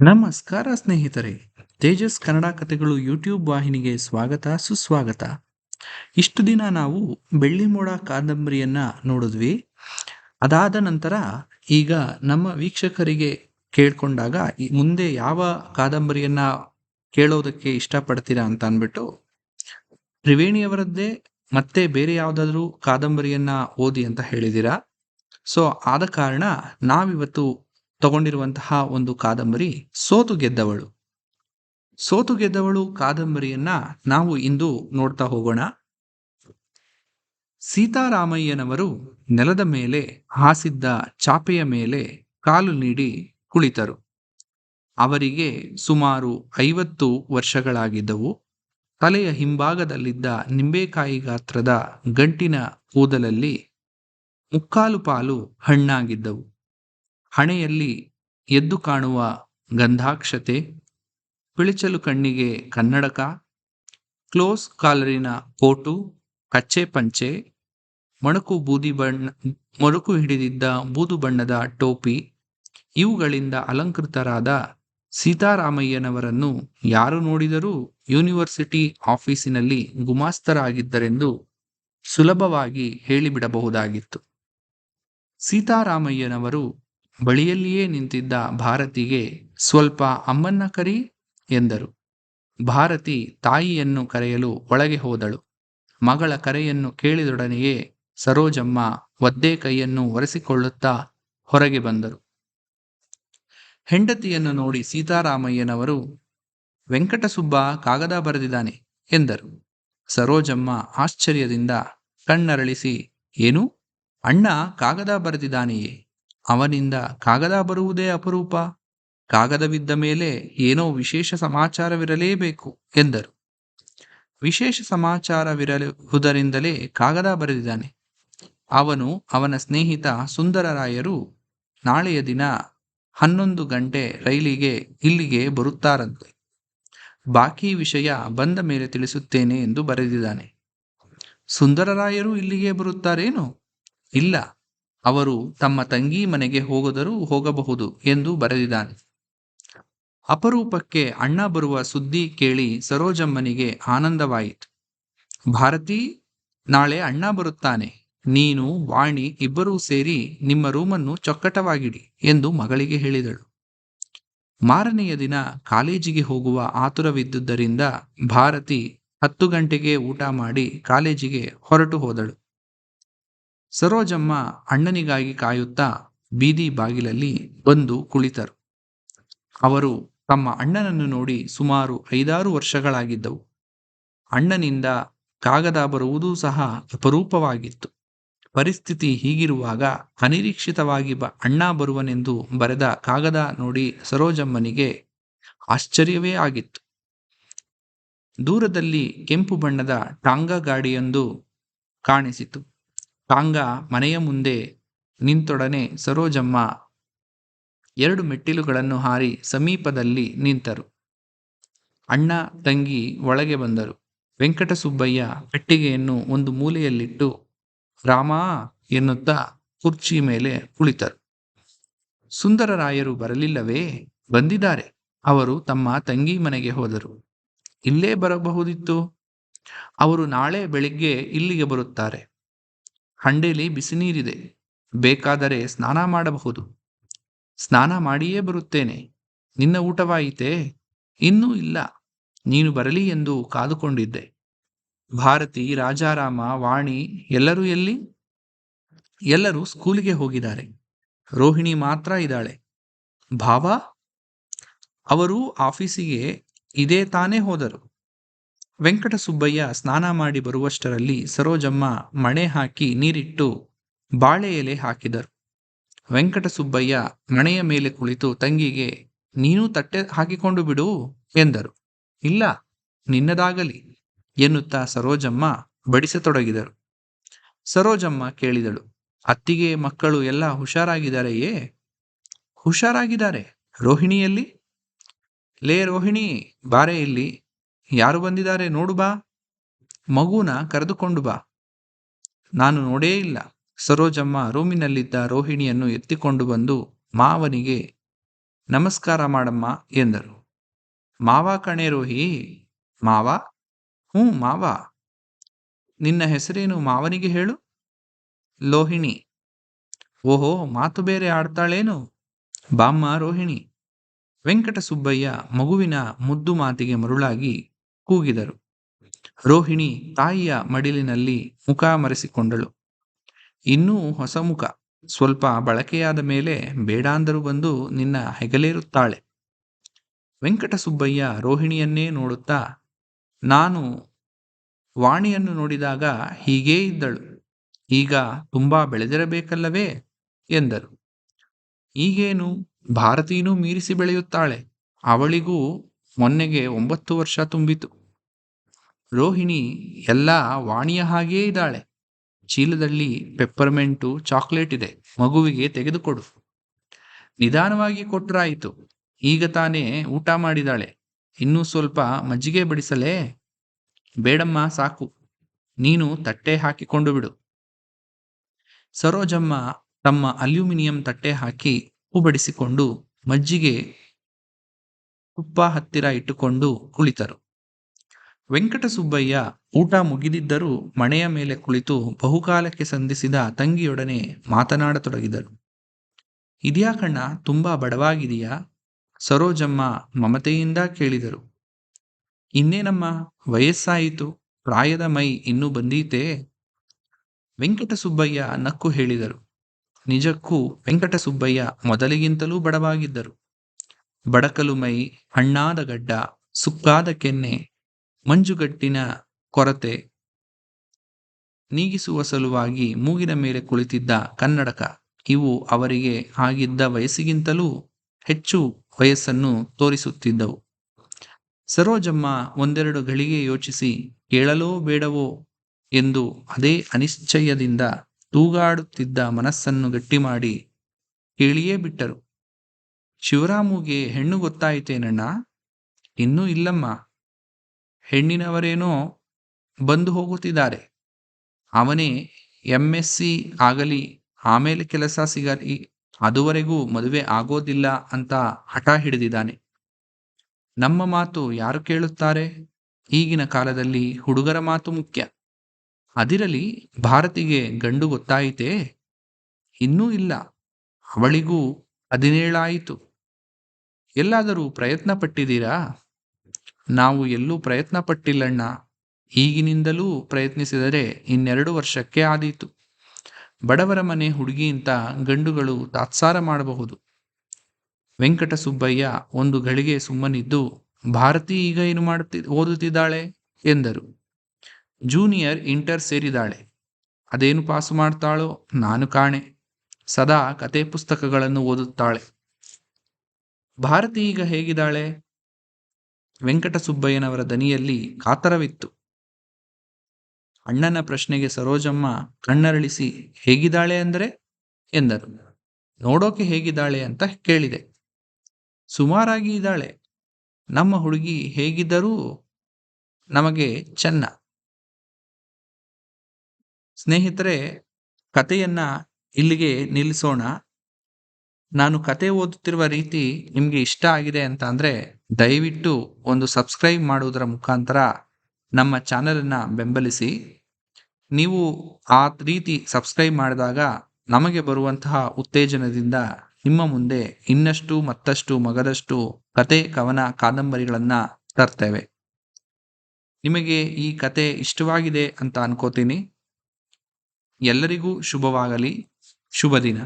ನಮಸ್ಕಾರ ಸ್ನೇಹಿತರೆ, ತೇಜಸ್ ಕನ್ನಡ ಕಥೆಗಳು ಯೂಟ್ಯೂಬ್ ವಾಹಿನಿಗೆ ಸ್ವಾಗತ, ಸುಸ್ವಾಗತ. ಇಷ್ಟು ದಿನ ನಾವು ಬೆಳ್ಳಿ ಮೋಡ ಕಾದಂಬರಿಯನ್ನ ನೋಡಿದ್ವಿ. ಅದಾದ ನಂತರ ಈಗ ನಮ್ಮ ವೀಕ್ಷಕರಿಗೆ ಕೇಳ್ಕೊಂಡಾಗ ಮುಂದೆ ಯಾವ ಕಾದಂಬರಿಯನ್ನ ಕೇಳೋದಕ್ಕೆ ಇಷ್ಟಪಡ್ತೀರಾ ಅಂತ ಅಂದ್ಬಿಟ್ಟು ತ್ರಿವೇಣಿಯವರದ್ದೇ ಮತ್ತೆ ಬೇರೆ ಯಾವುದಾದ್ರೂ ಕಾದಂಬರಿಯನ್ನ ಓದಿ ಅಂತ ಹೇಳಿದ್ದೀರಾ? ಸೊ ಆದ ಕಾರಣ ನಾವಿವತ್ತು ತಗೊಂಡಿರುವಂತಹ ಒಂದು ಕಾದಂಬರಿ ಸೋತು ಗೆದ್ದವಳು. ಸೋತು ಗೆದ್ದವಳು ಕಾದಂಬರಿಯನ್ನ ನಾವು ಇಂದು ನೋಡ್ತಾ ಹೋಗೋಣ. ಸೀತಾರಾಮಯ್ಯನವರು ನೆಲದ ಮೇಲೆ ಹಾಸಿದ್ದ ಚಾಪೆಯ ಮೇಲೆ ಕಾಲು ನೀಡಿ ಕುಳಿತರು. ಅವರಿಗೆ ಸುಮಾರು ಐವತ್ತು ವರ್ಷಗಳಾಗಿದ್ದವು. ತಲೆಯ ಹಿಂಭಾಗದಲ್ಲಿದ್ದ ನಿಂಬೆಕಾಯಿ ಗಾತ್ರದ ಗಂಟಿನ ಕೂದಲಲ್ಲಿ ಮುಕ್ಕಾಲು ಪಾಲು ಹಣ್ಣಾಗಿದ್ದವು. ಹಣೆಯಲ್ಲಿ ಎದ್ದು ಕಾಣುವ ಗಂಧಾಕ್ಷತೆ, ಪಿಳಿಚಲು ಕಣ್ಣಿಗೆ ಕನ್ನಡಕ, ಕ್ಲೋಸ್ ಕಾಲರಿನ ಕೋಟು, ಕಚ್ಚೆ ಪಂಚೆ, ಮಣಕು ಬೂದಿ ಬಣ್ಣ ಮೊಣಕು ಹಿಡಿದಿದ್ದ ಬೂದು ಬಣ್ಣದ ಟೋಪಿ, ಇವುಗಳಿಂದ ಅಲಂಕೃತರಾದ ಸೀತಾರಾಮಯ್ಯನವರನ್ನು ಯಾರು ನೋಡಿದರೂ ಯೂನಿವರ್ಸಿಟಿ ಆಫೀಸಿನಲ್ಲಿ ಗುಮಾಸ್ತರಾಗಿದ್ದರೆಂದು ಸುಲಭವಾಗಿ ಹೇಳಿಬಿಡಬಹುದಾಗಿತ್ತು. ಸೀತಾರಾಮಯ್ಯನವರು ಬಳಿಯಲ್ಲಿಯೇ ನಿಂತಿದ್ದ ಭಾರತಿಗೆ ಸ್ವಲ್ಪ ಅಮ್ಮನ್ನ ಕರಿ ಎಂದರು. ಭಾರತಿ ತಾಯಿಯನ್ನು ಕರೆಯಲು ಒಳಗೆ ಹೋದಳು. ಮಗಳ ಕರೆಯನ್ನು ಕೇಳಿದೊಡನೆಯೇ ಸರೋಜಮ್ಮ ಒದ್ದೆ ಕೈಯನ್ನು ಒರೆಸಿಕೊಳ್ಳುತ್ತಾ ಹೊರಗೆ ಬಂದರು. ಹೆಂಡತಿಯನ್ನು ನೋಡಿ ಸೀತಾರಾಮಯ್ಯನವರು, ವೆಂಕಟಸುಬ್ಬ ಕಾಗದ ಬರೆದಿದ್ದಾನೆ ಎಂದರು. ಸರೋಜಮ್ಮ ಆಶ್ಚರ್ಯದಿಂದ ಕಣ್ಣರಳಿಸಿ, ಏನು? ಅಣ್ಣ ಕಾಗದ ಬರೆದಿದ್ದಾನೆಯೇ? ಅವನಿಂದ ಕಾಗದ ಬರುವುದೇ ಅಪರೂಪ. ಕಾಗದವಿದ್ದ ಮೇಲೆ ಏನೋ ವಿಶೇಷ ಸಮಾಚಾರವಿರಲೇಬೇಕು ಎಂದರು. ವಿಶೇಷ ಸಮಾಚಾರವಿರಹುದರಿಂದಲೇ ಕಾಗದ ಬರೆದಿದ್ದಾನೆ. ಅವನು ಅವನ ಸ್ನೇಹಿತ ಸುಂದರರಾಯರು ನಾಳೆಯ ದಿನ ಹನ್ನೊಂದು ಗಂಟೆ ರೈಲಿಗೆ ಇಲ್ಲಿಗೆ ಬರುತ್ತಾರಂತೆ. ಬಾಕಿ ವಿಷಯ ಬಂದ ಮೇಲೆ ತಿಳಿಸುತ್ತೇನೆ ಎಂದು ಬರೆದಿದ್ದಾನೆ. ಸುಂದರರಾಯರು ಇಲ್ಲಿಗೆ ಬರುತ್ತಾರೇನು? ಇಲ್ಲ. ಅವರು ತಮ್ಮ ತಂಗಿ ಮನೆಗೆ ಹೋಗದರೂ ಹೋಗಬಹುದು ಎಂದು ಬರೆದಿದ್ದಾನೆ. ಅಪರೂಪಕ್ಕೆ ಅಣ್ಣ ಬರುವ ಸುದ್ದಿ ಕೇಳಿ ಸರೋಜಮ್ಮನಿಗೆ ಆನಂದವಾಯಿತು. ಭಾರತಿ, ನಾಳೆ ಅಣ್ಣ ಬರುತ್ತಾನೆ. ನೀನು, ವಾಣಿ ಇಬ್ಬರೂ ಸೇರಿ ನಿಮ್ಮ ರೂಮನ್ನು ಚೊಕ್ಕಟವಾಗಿಡಿ ಎಂದು ಮಗಳಿಗೆ ಹೇಳಿದಳು. ಮಾರನೆಯ ದಿನ ಕಾಲೇಜಿಗೆ ಹೋಗುವ ಆತುರವಿದ್ದುದರಿಂದ ಭಾರತಿ ಹತ್ತು ಗಂಟೆಗೆ ಊಟ ಮಾಡಿ ಕಾಲೇಜಿಗೆ ಹೊರಟು ಹೋದಳು. ಸರೋಜಮ್ಮ ಅಣ್ಣನಿಗಾಗಿ ಕಾಯುತ್ತಾ ಬೀದಿ ಬಾಗಿಲಲ್ಲಿ ಬಂದು ಕುಳಿತರು. ಅವರು ತಮ್ಮ ಅಣ್ಣನನ್ನು ನೋಡಿ ಸುಮಾರು ಐದಾರು ವರ್ಷಗಳಾಗಿದ್ದವು. ಅಣ್ಣನಿಂದ ಕಾಗದ ಬರುವುದೂ ಸಹ ಅಪರೂಪವಾಗಿತ್ತು. ಪರಿಸ್ಥಿತಿ ಹೀಗಿರುವಾಗ ಅನಿರೀಕ್ಷಿತವಾಗಿ ಬ ಅಣ್ಣ ಬರುವನೆಂದು ಬರೆದ ಕಾಗದ ನೋಡಿ ಸರೋಜಮ್ಮನಿಗೆ ಆಶ್ಚರ್ಯವೇ ಆಗಿತ್ತು. ದೂರದಲ್ಲಿ ಕೆಂಪು ಬಣ್ಣದ ಟಾಂಗಾ ಗಾಡಿಯೊಂದು ಕಾಣಿಸಿತು. ಟಾಂಗಾ ಮನೆಯ ಮುಂದೆ ನಿಂತೊಡನೆ ಸರೋಜಮ್ಮ ಎರಡು ಮೆಟ್ಟಿಲುಗಳನ್ನು ಹಾರಿ ಸಮೀಪದಲ್ಲಿ ನಿಂತರು. ಅಣ್ಣ, ತಂಗಿ ಒಳಗೆ ಬಂದರು. ವೆಂಕಟಸುಬ್ಬಯ್ಯ ಪೆಟ್ಟಿಗೆಯನ್ನು ಒಂದು ಮೂಲೆಯಲ್ಲಿಟ್ಟು, ರಾಮ ಎನ್ನುತ್ತಾ ಕುರ್ಚಿ ಮೇಲೆ ಕುಳಿತರು. ಸುಂದರರಾಯರು ಬರಲಿಲ್ಲವೇ? ಬಂದಿದ್ದಾರೆ. ಅವರು ತಮ್ಮ ತಂಗಿ ಮನೆಗೆ ಹೋದರು. ಇಲ್ಲೇ ಬರಬಹುದಿತ್ತು? ಅವರು ನಾಳೆ ಬೆಳಿಗ್ಗೆ ಇಲ್ಲಿಗೆ ಬರುತ್ತಾರೆ. ಹಂಡೇಲಿ ಬಿಸಿ ನೀರಿದೆ ಬೇಕಾದರೆ ಸ್ನಾನ ಮಾಡಬಹುದು. ಸ್ನಾನ ಮಾಡಿಯೇ ಬರುತ್ತೇನೆ. ನಿನ್ನ ಊಟವಾಯಿತೇ? ಇನ್ನೂ ಇಲ್ಲ. ನೀನು ಬರಲಿ ಎಂದು ಕಾದುಕೊಂಡಿದ್ದೆ. ಭಾರತಿ ರಾಜಾರಾಮ ವಾಣಿ, ಎಲ್ಲರೂ ಎಲ್ಲಿ? ಎಲ್ಲರೂ ಸ್ಕೂಲಿಗೆ ಹೋಗಿದ್ದಾರೆ. ರೋಹಿಣಿ ಮಾತ್ರ ಇದ್ದಾಳೆ. ಭಾವ? ಅವರು ಆಫೀಸಿಗೆ ಇದೇ ತಾನೇ ಹೋದರು. ವೆಂಕಟಸುಬ್ಬಯ್ಯ ಸ್ನಾನ ಮಾಡಿ ಬರುವಷ್ಟರಲ್ಲಿ ಸರೋಜಮ್ಮ ಮಣೆ ಹಾಕಿ ನೀರಿಟ್ಟು ಬಾಳೆ ಎಲೆ ಹಾಕಿದರು. ವೆಂಕಟಸುಬ್ಬಯ್ಯ ಮಣೆಯ ಮೇಲೆ ಕುಳಿತು ತಂಗಿಗೆ, ನೀನು ತಟ್ಟೆ ಹಾಕಿಕೊಂಡು ಬಿಡು ಎಂದರು. ಇಲ್ಲ, ನಿನ್ನದಾಗಲಿ ಎನ್ನುತ್ತಾ ಸರೋಜಮ್ಮ ಬಡಿಸತೊಡಗಿದರು. ಸರೋಜಮ್ಮ ಕೇಳಿದಳು, ಅತ್ತಿಗೆ ಮಕ್ಕಳು ಎಲ್ಲ ಹುಷಾರಾಗಿದ್ದಾರೆಯೇ? ಹುಷಾರಾಗಿದ್ದಾರೆ. ರೋಹಿಣಿಯಲ್ಲಿ? ಲೇ ರೋಹಿಣಿ, ಬಾರೆ ಇಲ್ಲಿ. ಯಾರು ಬಂದಿದ್ದಾರೆ ನೋಡು ಬಾ. ಮಗುನ ಕರೆದುಕೊಂಡು ಬಾ. ನಾನು ನೋಡೇ ಇಲ್ಲ. ಸರೋಜಮ್ಮ ರೂಮಿನಲ್ಲಿದ್ದ ರೋಹಿಣಿಯನ್ನು ಎತ್ತಿಕೊಂಡು ಬಂದು ಮಾವನಿಗೆ, ನಮಸ್ಕಾರ ಮಾಡಮ್ಮ ಎಂದರು. ಮಾವ ಕಣೆ ರೋಹಿ. ಮಾವ? ಹ್ಞೂ, ಮಾವ. ನಿನ್ನ ಹೆಸರೇನು ಮಾವನಿಗೆ ಹೇಳು? ಲೋಹಿಣಿ. ಓಹೋ, ಮಾತು ಬೇರೆ ಆಡ್ತಾಳೇನು? ಬಾಮ್ಮ, ರೋಹಿಣಿ. ವೆಂಕಟ ಸುಬ್ಬಯ್ಯ ಮಗುವಿನ ಮುದ್ದು ಮಾತಿಗೆ ಮರುಳಾಗಿ ಕೂಗಿದರು. ರೋಹಿಣಿ ತಾಯಿಯ ಮಡಿಲಿನಲ್ಲಿ ಮುಖ ಮರೆಸಿಕೊಂಡಳು. ಇನ್ನೂ ಹೊಸ ಮುಖ. ಸ್ವಲ್ಪ ಬಳಕೆಯಾದ ಮೇಲೆ ಬೇಡಾಂದರೂ ಬಂದು ನಿನ್ನ ಹೆಗಲೇರುತ್ತಾಳೆ. ವೆಂಕಟಸುಬ್ಬಯ್ಯ ರೋಹಿಣಿಯನ್ನೇ ನೋಡುತ್ತಾ, ನಾನು ವಾಣಿಯನ್ನು ನೋಡಿದಾಗ ಹೀಗೇ ಇದ್ದಳು. ಈಗ ತುಂಬಾ ಬೆಳೆದಿರಬೇಕಲ್ಲವೇ? ಎಂದರು. ಈಗೇನು? ಭಾರತೀನೂ ಮೀರಿಸಿ ಬೆಳೆಯುತ್ತಾಳೆ. ಅವಳಿಗೂ ಮೊನ್ನೆಗೆ ಒಂಬತ್ತು ವರ್ಷ ತುಂಬಿತು. ರೋಹಿಣಿ ಎಲ್ಲ ವಾಣಿಯ ಹಾಗೇ ಇದ್ದಾಳೆ. ಚೀಲದಲ್ಲಿ ಪೆಪ್ಪರ್ಮೆಂಟು ಚಾಕ್ಲೇಟ್ ಇದೆ. ಮಗುವಿಗೆ ತೆಗೆದುಕೊಡು. ನಿಧಾನವಾಗಿ ಕೊಟ್ರಾಯಿತು. ಈಗ ತಾನೇ ಊಟ ಮಾಡಿದಾಳೆ. ಇನ್ನೂ ಸ್ವಲ್ಪ ಮಜ್ಜಿಗೆ ಬಡಿಸಲೇ? ಬೇಡಮ್ಮ, ಸಾಕು. ನೀನು ತಟ್ಟೆ ಹಾಕಿಕೊಂಡು ಬಿಡು. ಸರೋಜಮ್ಮ ತಮ್ಮ ಅಲ್ಯೂಮಿನಿಯಂ ತಟ್ಟೆ ಹಾಕಿ ಉಪ್ಪು ಬಡಿಸಿಕೊಂಡು ಮಜ್ಜಿಗೆ ತುಪ್ಪ ಹತ್ತಿರ ಇಟ್ಟುಕೊಂಡು ಕುಳಿತರು. ವೆಂಕಟಸುಬ್ಬಯ್ಯ ಊಟ ಮುಗಿದಿದ್ದರೂ ಮಣೆಯ ಮೇಲೆ ಕುಳಿತು ಬಹುಕಾಲಕ್ಕೆ ಸಂಧಿಸಿದ ತಂಗಿಯೊಡನೆ ಮಾತನಾಡತೊಡಗಿದರು ಇದ್ಯಾಕಣ್ಣ ತುಂಬಾ ಬಡವಾಗಿದೆಯಾ? ಸರೋಜಮ್ಮ ಮಮತೆಯಿಂದ ಕೇಳಿದರು. ಇನ್ನೇನಮ್ಮ, ವಯಸ್ಸಾಯಿತು, ಪ್ರಾಯದ ಮೈ ಇನ್ನೂ ಬಂದೀತೆ? ವೆಂಕಟಸುಬ್ಬಯ್ಯ ನಕ್ಕು ಹೇಳಿದರು. ನಿಜಕ್ಕೂ ವೆಂಕಟಸುಬ್ಬಯ್ಯ ಮೊದಲಿಗಿಂತಲೂ ಬಡವಾಗಿದ್ದರು. ಬಡಕಲು ಮೈ, ಹಣ್ಣಾದ ಗಡ್ಡ, ಸುಕ್ಕಾದ ಕೆನ್ನೆ ಮಂಜುಗಟ್ಟಿನ ಕೊರತೆ ನೀಗಿಸುವ ಸಲುವಾಗಿ ಮೂಗಿನ ಮೇಲೆ ಕುಳಿತಿದ್ದ ಕನ್ನಡಕ, ಇವು ಅವರಿಗೆ ಆಗಿದ್ದ ವಯಸ್ಸಿಗಿಂತಲೂ ಹೆಚ್ಚು ವಯಸ್ಸನ್ನು ತೋರಿಸುತ್ತಿದ್ದವು. ಸರೋಜಮ್ಮ ಒಂದೆರಡು ಗಳಿಗೆ ಯೋಚಿಸಿ, ಕೇಳಲೋ ಬೇಡವೋ? ಎಂದು ಅದೇ ಅನಿಶ್ಚಯದಿಂದ ತೂಗಾಡುತ್ತಿದ್ದ ಮನಸ್ಸನ್ನು ಗಟ್ಟಿ ಮಾಡಿ ಕೇಳಿಯೇ ಬಿಟ್ಟರು. ಶಿವರಾಮುಗೆ ಹೆಣ್ಣು ಗೊತ್ತಾಯಿತೇನಣ್ಣ? ಇನ್ನೂ ಇಲ್ಲಮ್ಮ. ಹೆಣ್ಣಿನವರೇನೋ ಬಂದು ಹೋಗುತ್ತಿದ್ದಾರೆ. ಅವನೇ ಎಂ ಎಸ್ ಸಿ ಆಗಲಿ, ಆಮೇಲೆ ಕೆಲಸ ಸಿಗಲಿ, ಅದುವರೆಗೂ ಮದುವೆ ಆಗೋದಿಲ್ಲ ಅಂತ ಹಠ ಹಿಡಿದಿದ್ದಾನೆ. ನಮ್ಮ ಮಾತು ಯಾರು ಕೇಳುತ್ತಾರೆ? ಈಗಿನ ಕಾಲದಲ್ಲಿ ಹುಡುಗರ ಮಾತು ಮುಖ್ಯ. ಅದಿರಲಿ, ಭಾರತಿಗೆ ಗಂಡು ಗೊತ್ತಾಯಿತೇ? ಇನ್ನೂ ಇಲ್ಲ. ಅವಳಿಗೂ ಹದಿನೇಳಾಯಿತು. ಎಲ್ಲಾದರೂ ಪ್ರಯತ್ನ ಪಟ್ಟಿದ್ದೀರಾ ನಾವು ಎಲ್ಲೂ ಪ್ರಯತ್ನ ಪಟ್ಟಿಲ್ಲಣ್ಣ ಈಗಿನಿಂದಲೂ ಪ್ರಯತ್ನಿಸಿದರೆ ಇನ್ನೆರಡು ವರ್ಷಕ್ಕೆ ಆದೀತು. ಬಡವರ ಮನೆ ಹುಡುಗಿ ಅಂತ ಗಂಡುಗಳು ತಾತ್ಸಾರ ಮಾಡಬಹುದು. ವೆಂಕಟ ಸುಬ್ಬಯ್ಯ ಒಂದು ಗಳಿಗೆ ಸುಮ್ಮನಿದ್ದು, ಭಾರತಿ ಈಗ ಏನು ಮಾಡುತ್ತಿ, ಓದುತ್ತಿದ್ದಾಳೆ? ಎಂದರು. ಜೂನಿಯರ್ ಇಂಟರ್ ಸೇರಿದಾಳೆ. ಅದೇನು ಪಾಸು ಮಾಡ್ತಾಳೋ ನಾನು ಕಾಣೆ. ಸದಾ ಕತೆ ಪುಸ್ತಕಗಳನ್ನು ಓದುತ್ತಾಳೆ. ಭಾರತಿ ಈಗ ಹೇಗಿದ್ದಾಳೆ? ವೆಂಕಟಸುಬ್ಬಯ್ಯನವರ ದನಿಯಲ್ಲಿ ಕಾತರವಿತ್ತು. ಅಣ್ಣನ ಪ್ರಶ್ನೆಗೆ ಸರೋಜಮ್ಮ ಕಣ್ಣರಳಿಸಿ, ಹೇಗಿದ್ದಾಳೆ ಅಂದರೆ? ಎಂದರು. ನೋಡೋಕೆ ಹೇಗಿದ್ದಾಳೆ ಅಂತ ಕೇಳಿದೆ. ಸುಮಾರಾಗಿ ಇದ್ದಾಳೆ. ನಮ್ಮ ಹುಡುಗಿ ಹೇಗಿದ್ದರೂ ನಮಗೆ ಚೆನ್ನ. ಸ್ನೇಹಿತರೆ, ಕಥೆಯನ್ನ ಇಲ್ಲಿಗೆ ನಿಲ್ಲಿಸೋಣ. ನಾನು ಕತೆ ಓದುತ್ತಿರುವ ರೀತಿ ನಿಮಗೆ ಇಷ್ಟ ಆಗಿದೆ ಅಂತ ಅಂದರೆ ದಯವಿಟ್ಟು ಒಂದು ಸಬ್ಸ್ಕ್ರೈಬ್ ಮಾಡುವುದರ ಮುಖಾಂತರ ನಮ್ಮ ಚಾನಲನ್ನು ಬೆಂಬಲಿಸಿ. ನೀವು ಆ ರೀತಿ ಸಬ್ಸ್ಕ್ರೈಬ್ ಮಾಡಿದಾಗ ನಮಗೆ ಬರುವಂತಹ ಉತ್ತೇಜನದಿಂದ ನಿಮ್ಮ ಮುಂದೆ ಇನ್ನಷ್ಟು ಮತ್ತಷ್ಟು ಮಗದಷ್ಟು ಕತೆ, ಕವನ, ಕಾದಂಬರಿಗಳನ್ನು ತರ್ತೇವೆ. ನಿಮಗೆ ಈ ಕತೆ ಇಷ್ಟವಾಗಿದೆ ಅಂತ ಅನ್ಕೋತೀನಿ. ಎಲ್ಲರಿಗೂ ಶುಭವಾಗಲಿ. ಶುಭ ದಿನ